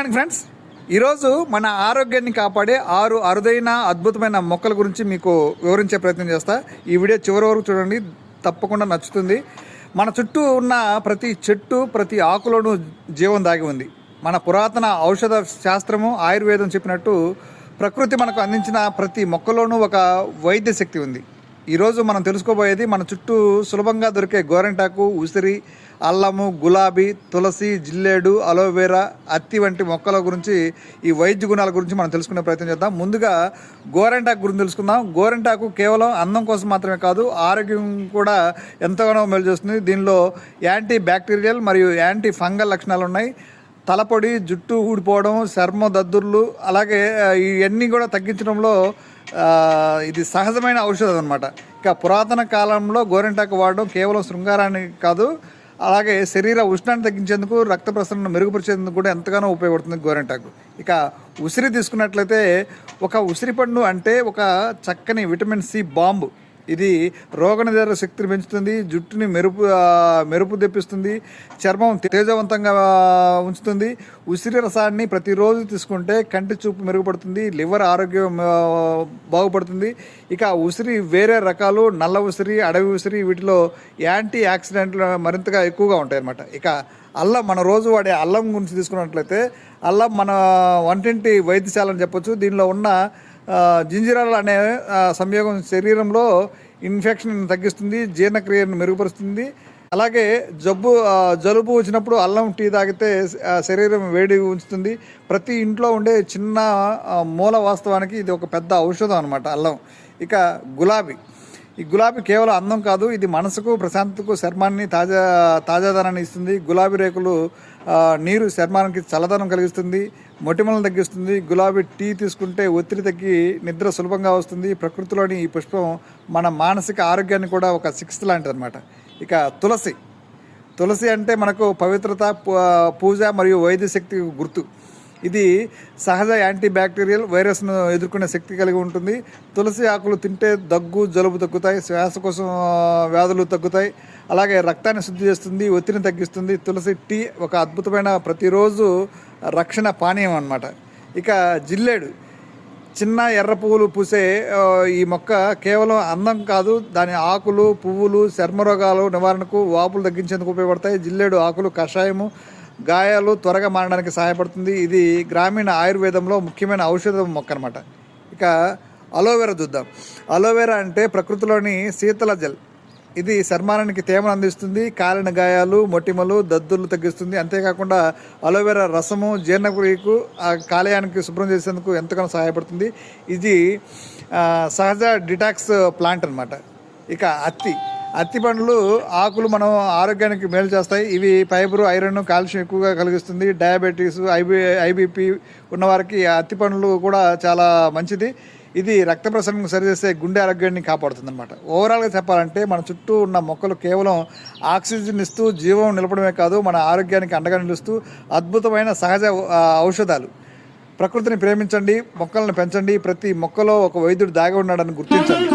Morning friends ఈరోజు మన ఆరోగ్యాన్ని కాపాడే ఆరు అరుదైన అద్భుతమైన మొక్కల గురించి మీకు వివరించే ప్రయత్నం చేస్తా. ఈ వీడియో చివరి వరకు చూడండి. తప్పకుండా నచ్చుతుంది. మన చుట్టూ ఉన్న ప్రతి చెట్టు ప్రతి ఆకులోనూ జీవం దాగి ఉంది. మన పురాతన ఔషధ శాస్త్రము ఆయుర్వేదం చెప్పినట్టు ప్రకృతి మనకు అందించిన ప్రతి మొక్కలోనూ ఒక వైద్య శక్తి ఉంది. ఈరోజు మనం తెలుసుకోబోయేది మన చుట్టూ సులభంగా దొరికే గోరెంటాకు ఉసిరి అల్లము గులాబీ తులసి జిల్లేడు అలోవెరా అత్తి వంటి మొక్కల గురించి ఈ వైద్య గుణాల గురించి మనం తెలుసుకునే ప్రయత్నం చేద్దాం. ముందుగా గోరెంటాకు గురించి తెలుసుకుందాం. గోరెంటాకు కేవలం అందం కోసం మాత్రమే కాదు ఆరోగ్యం కూడా ఎంతగానో మేలు చేస్తుంది. దీనిలో యాంటీ బ్యాక్టీరియల్ మరియు యాంటీ ఫంగల్ లక్షణాలు ఉన్నాయి. తలపొడి జుట్టు ఊడిపోవడం చర్మ దద్దుర్లు అలాగే ఇవన్నీ కూడా తగ్గించడంలో ఇది సహజమైన ఔషధం అనమాట ఇక పురాతన కాలంలో గోరింటాకు వాడడం కేవలం శృంగారానికి కాదు అలాగే శరీర ఉష్ణాన్ని తగ్గించేందుకు రక్త ప్రసరణ మెరుగుపరిచేందుకు కూడా ఎంతగానో ఉపయోగపడుతుంది గోరింటాకు. ఇక ఉసిరి తీసుకున్నట్లయితే ఒక ఉసిరి పండు అంటే ఒక చక్కని విటమిన్ సి బాంబు. ఇది రోగనిరోధక శక్తిని పెంచుతుంది జుట్టుని మెరుపు మెరుపు తెప్పిస్తుంది చర్మం తేజవంతంగా ఉంచుతుంది. ఉసిరి రసాన్ని ప్రతిరోజు తీసుకుంటే కంటి చూపు మెరుగుపడుతుంది లివర్ ఆరోగ్యం బాగుపడుతుంది. ఇక ఉసిరి వేరే రకాలు నల్ల ఉసిరి అడవి ఉసిరి వీటిలో యాంటీ యాక్సిడెంట్లు మరింతగా ఎక్కువగా ఉంటాయి అన్నమాట ఇక అల్లం మన రోజు వాడే అల్లం గురించి తీసుకున్నట్లయితే అల్లం మన వంటింటి వైద్యశాల అని చెప్పొచ్చు. దీనిలో ఉన్న జింజిరాలు అనే సంయోగం శరీరంలో ఇన్ఫెక్షన్ తగ్గిస్తుంది జీర్ణక్రియను మెరుగుపరుస్తుంది. అలాగే జబ్బు జలుబు వచ్చినప్పుడు అల్లం టీ తాగితే శరీరం వేడి ఉంచుతుంది. ప్రతి ఇంట్లో ఉండే చిన్న మూల వాస్తవానికి ఇది ఒక పెద్ద ఔషధం అనమాట అల్లం. ఇక గులాబీ. ఈ గులాబీ కేవలం అందం కాదు ఇది మనసుకు ప్రశాంతతకు చర్మాన్ని తాజా తాజాదనాన్ని ఇస్తుంది. గులాబీ రేకులు నీరు చర్మానికి చల్లదనం కలిగిస్తుంది మొటిమలను తగ్గిస్తుంది. గులాబీ టీ తీసుకుంటే ఒత్తిడి తగ్గి నిద్ర సులభంగా వస్తుంది. ప్రకృతిలోని ఈ పుష్పం మన మానసిక ఆరోగ్యాన్ని కూడా ఒక సిక్స్త్ లాంటిది అనమాట ఇక తులసి. తులసి అంటే మనకు పవిత్రత పూ- పూజ మరియు వైద్య శక్తి గుర్తు. ఇది సహజ యాంటీబ్యాక్టీరియల్ వైరస్ను ఎదుర్కొనే శక్తి కలిగి ఉంటుంది. తులసి ఆకులు తింటే దగ్గు జలుబు తగ్గుతాయి శ్వాసకోశ వ్యాధులు తగ్గుతాయి. అలాగే రక్తాన్ని శుద్ధి చేస్తుంది ఒత్తిడిని తగ్గిస్తుంది. తులసి టీ ఒక అద్భుతమైన ప్రతిరోజు రక్షణ పానీయం అన్నమాట. ఇక జిల్లేడు. చిన్న ఎర్ర పువ్వులు పూసే ఈ మొక్క కేవలం అందం కాదు దాని ఆకులు పువ్వులు చర్మరోగాలు నివారణకు వాపులు తగ్గించేందుకు ఉపయోగపడతాయి. జిల్లేడు ఆకులు కషాయము గాయాలు త్వరగా మారడానికి సహాయపడుతుంది. ఇది గ్రామీణ ఆయుర్వేదంలో ముఖ్యమైన ఔషధ మొక్క అనమాట ఇక అలోవెరా చూద్దాం. అలోవెరా అంటే ప్రకృతిలోని శీతల జెల్. ఇది చర్మానికి తేమను అందిస్తుంది కాలిన గాయాలు మొటిమలు దద్దులు తగ్గిస్తుంది. అంతేకాకుండా అలోవెరా రసము జీర్ణక్రియకు ఆ కాలేయానికి శుభ్రం చేసేందుకు ఎంతగానో సహాయపడుతుంది. ఇది సహజ డిటాక్స్ ప్లాంట్ అనమాట ఇక అత్తి. అత్తి పండ్లు ఆకులు మనం ఆరోగ్యానికి మేలు చేస్తాయి. ఇవి ఫైబర్ ఐరన్ కాల్షియం ఎక్కువగా కలిగిస్తుంది. డయాబెటీస్ ఐబీ ఐబీపీ ఉన్నవారికి అత్తి పండ్లు కూడా చాలా మంచిది. ఇది రక్త ప్రసరణ సరిచేసే గుండె ఆరోగ్యాన్ని కాపాడుతుంది అనమాట ఓవరాల్గా చెప్పాలంటే మన చుట్టూ ఉన్న మొక్కలు కేవలం ఆక్సిజన్ ఇస్తూ జీవం నిలపడమే కాదు మన ఆరోగ్యానికి అండగా నిలుస్తూ అద్భుతమైన సహజ ఔషధాలు. ప్రకృతిని ప్రేమించండి మొక్కలను పెంచండి. ప్రతి మొక్కలో ఒక వైద్యుడు దాగి ఉన్నాడని గుర్తించండి.